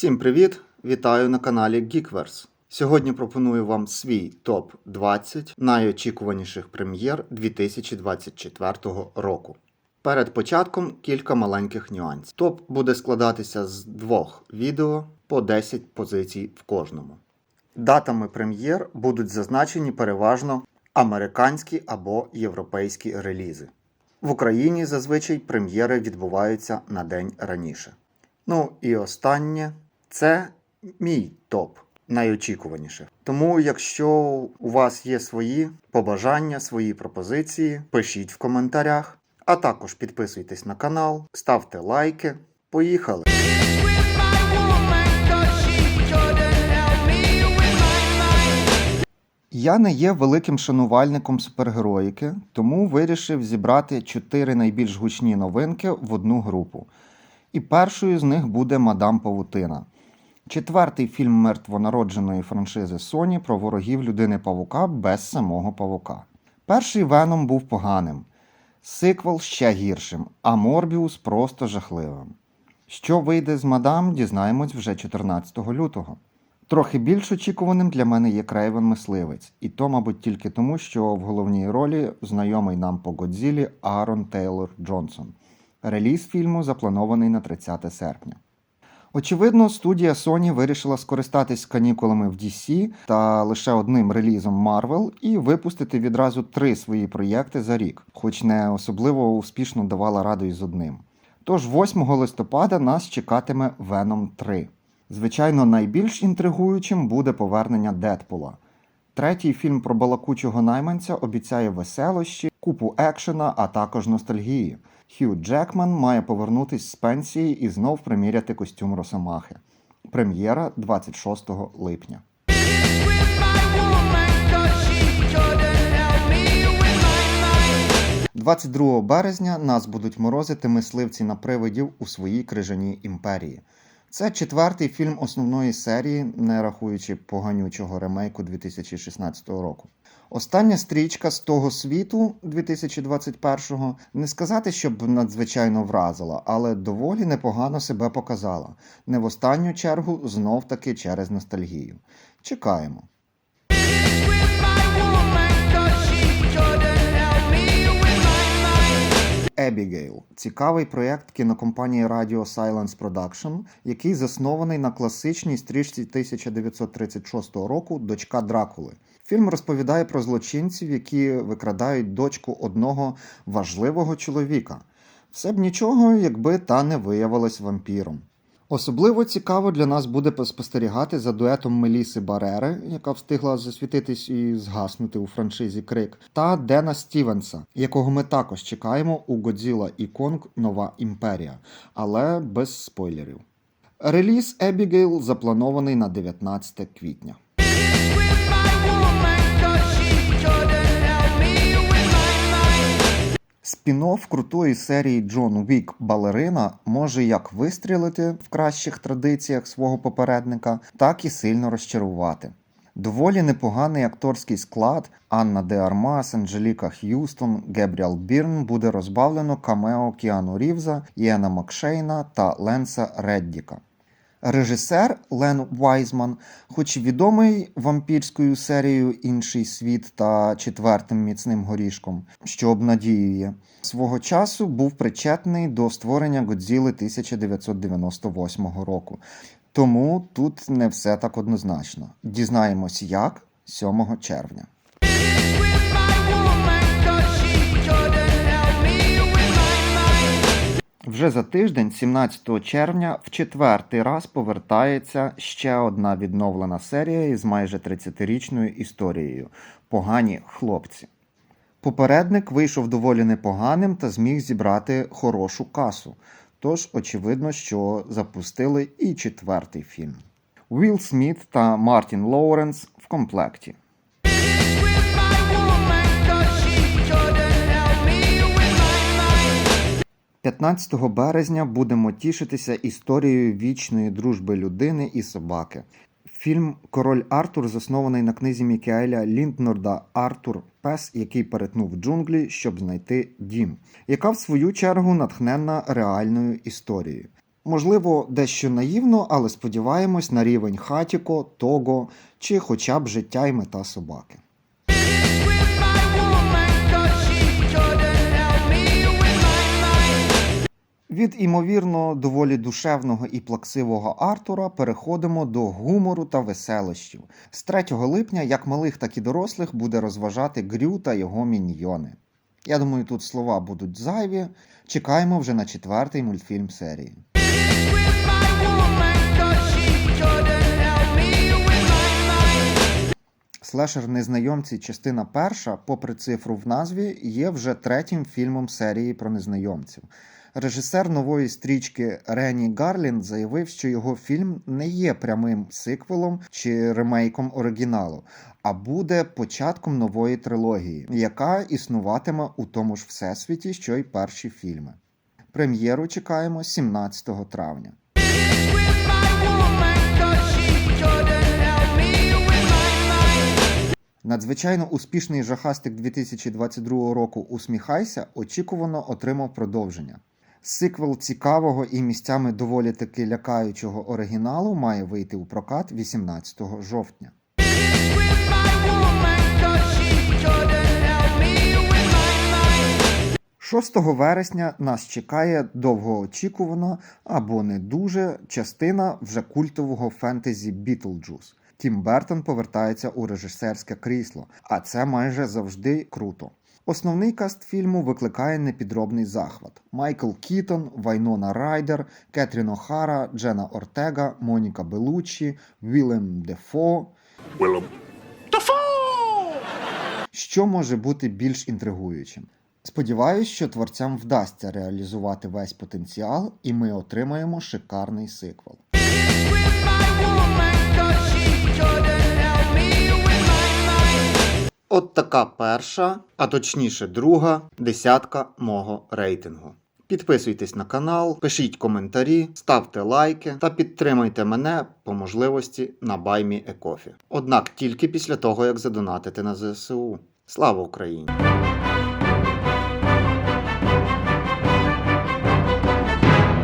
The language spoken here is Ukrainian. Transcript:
Всім привіт! Вітаю на каналі Geekverse. Сьогодні пропоную вам свій топ 20 найочікуваніших прем'єр 2024 року. Перед початком кілька маленьких нюансів. Топ буде складатися з двох відео по 10 позицій в кожному. Датами прем'єр будуть зазначені переважно американські або європейські релізи. В Україні зазвичай прем'єри відбуваються на день раніше. Ну і останнє це мій топ найочікуваніше. Тому, якщо у вас є свої побажання, свої пропозиції, пишіть в коментарях, а також підписуйтесь на канал, ставте лайки. Поїхали! Я не є великим шанувальником супергероїки, тому вирішив зібрати чотири найбільш гучні новинки в одну групу. І першою з них буде Мадам Павутина. Четвертий фільм мертвонародженої франшизи Sony про ворогів людини Павука без самого павука. Перший Веном був поганим, сиквел ще гіршим, а Морбіус просто жахливим. Що вийде з мадам, дізнаємось вже 14 лютого. Трохи більш очікуваним для мене є Крейвен Мисливець, і то, мабуть, тільки тому, що в головній ролі знайомий нам по Годзілі Аарон Тейлор Джонсон. Реліз фільму запланований на 30 серпня. Очевидно, студія Sony вирішила скористатись канікулами в DC та лише одним релізом Marvel і випустити відразу три свої проєкти за рік, хоч не особливо успішно давала раду із одним. Тож 8 листопада нас чекатиме Venom 3. Звичайно, найбільш інтригуючим буде повернення Дедпула. Третій фільм про балакучого найманця обіцяє веселощі, купу екшена, а також ностальгії. Хью Джекман має повернутись з пенсії і знов приміряти костюм Росомахи. Прем'єра 26 липня. 22 березня нас будуть морозити мисливці на привидів у своїй крижаній імперії. Це четвертий фільм основної серії, не рахуючи поганючого ремейку 2016 року. Остання стрічка з того світу 2021-го не сказати, щоб надзвичайно вразила, але доволі непогано себе показала. Не в останню чергу знов таки через ностальгію. Чекаємо. Ебігейл цікавий проєкт кінокомпанії Radio Silence Production, який заснований на класичній стрічці 1936 року Дочка Дракули. Фільм розповідає про злочинців, які викрадають дочку одного важливого чоловіка. Все б нічого, якби та не виявилась вампіром. Особливо цікаво для нас буде спостерігати за дуетом Меліси Барери, яка встигла засвітитись і згаснути у франшизі Крик, та Дена Стівенса, якого ми також чекаємо у Godzilla і Конг Нова імперія, але без спойлерів. Реліз Ебігейл запланований на 19 квітня. Спін-офф крутої серії Джон Вік Балерина може як вистрілити в кращих традиціях свого попередника, так і сильно розчарувати. Доволі непоганий акторський склад Анна Де Армас, Анджеліка Х'юстон, Гебріал Бірн буде розбавлено камео Кіану Рівза, Іена Макшейна та Ленса Реддіка. Режисер Лен Вайзман, хоч і відомий вампірською серією Інший світ та четвертим міцним горішком, що обнадіює, свого часу був причетний до створення Годзіли 1998 року. Тому тут не все так однозначно. Дізнаємось як 7 червня. Вже за тиждень, 17 червня, в четвертий раз повертається ще одна відновлена серія із майже 30-річною історією Погані хлопці. Попередник вийшов доволі непоганим та зміг зібрати хорошу касу. Тож, очевидно, що запустили і четвертий фільм. Уілл Сміт та Мартін Лоуренс в комплекті. 15 березня будемо тішитися історією вічної дружби людини і собаки. Фільм Король Артур заснований на книзі Мікееля Лінднорда Артур Пес, який перетнув джунглі, щоб знайти дім, яка в свою чергу натхненна реальною історією. Можливо, дещо наївно, але сподіваємось на рівень Хатіко, Того чи хоча б життя і мета собаки. Від імовірно доволі душевного і плаксивого Артура переходимо до гумору та веселощів. З 3 липня як малих, так і дорослих буде розважати Грю та його міньйони. Я думаю, тут слова будуть зайві. Чекаємо вже на четвертий мультфільм серії. Слешер Незнайомці, частина перша, попри цифру в назві, є вже третім фільмом серії про незнайомців. Режисер нової стрічки Рені Гарлін заявив, що його фільм не є прямим сиквелом чи ремейком оригіналу, а буде початком нової трилогії, яка існуватиме у тому ж всесвіті, що й перші фільми. Прем'єру чекаємо 17 травня. Надзвичайно успішний жахастик 2022 року Усміхайся очікувано отримав продовження. Сиквел цікавого і місцями доволі таки лякаючого оригіналу має вийти у прокат 18 жовтня. 6 вересня нас чекає довгоочікувана або не дуже частина вже культового фентезі Бітлджус. Тім Бертон повертається у режисерське крісло, а це майже завжди круто. Основний каст фільму викликає непідробний захват: Майкл Кітон, Вайнона Райдер, Кетрін Охара, Джена Ортега, Моніка Белуччі, Вілем Дефо. Willem Dafoe! Що може бути більш інтригуючим? Сподіваюсь, що творцям вдасться реалізувати весь потенціал, і ми отримаємо шикарний сиквел. От така перша, а точніше друга десятка мого рейтингу. Підписуйтесь на канал, пишіть коментарі, ставте лайки та підтримайте мене по можливості на баймі Екофі. Однак тільки після того, як задонатите на ЗСУ. Слава Україні!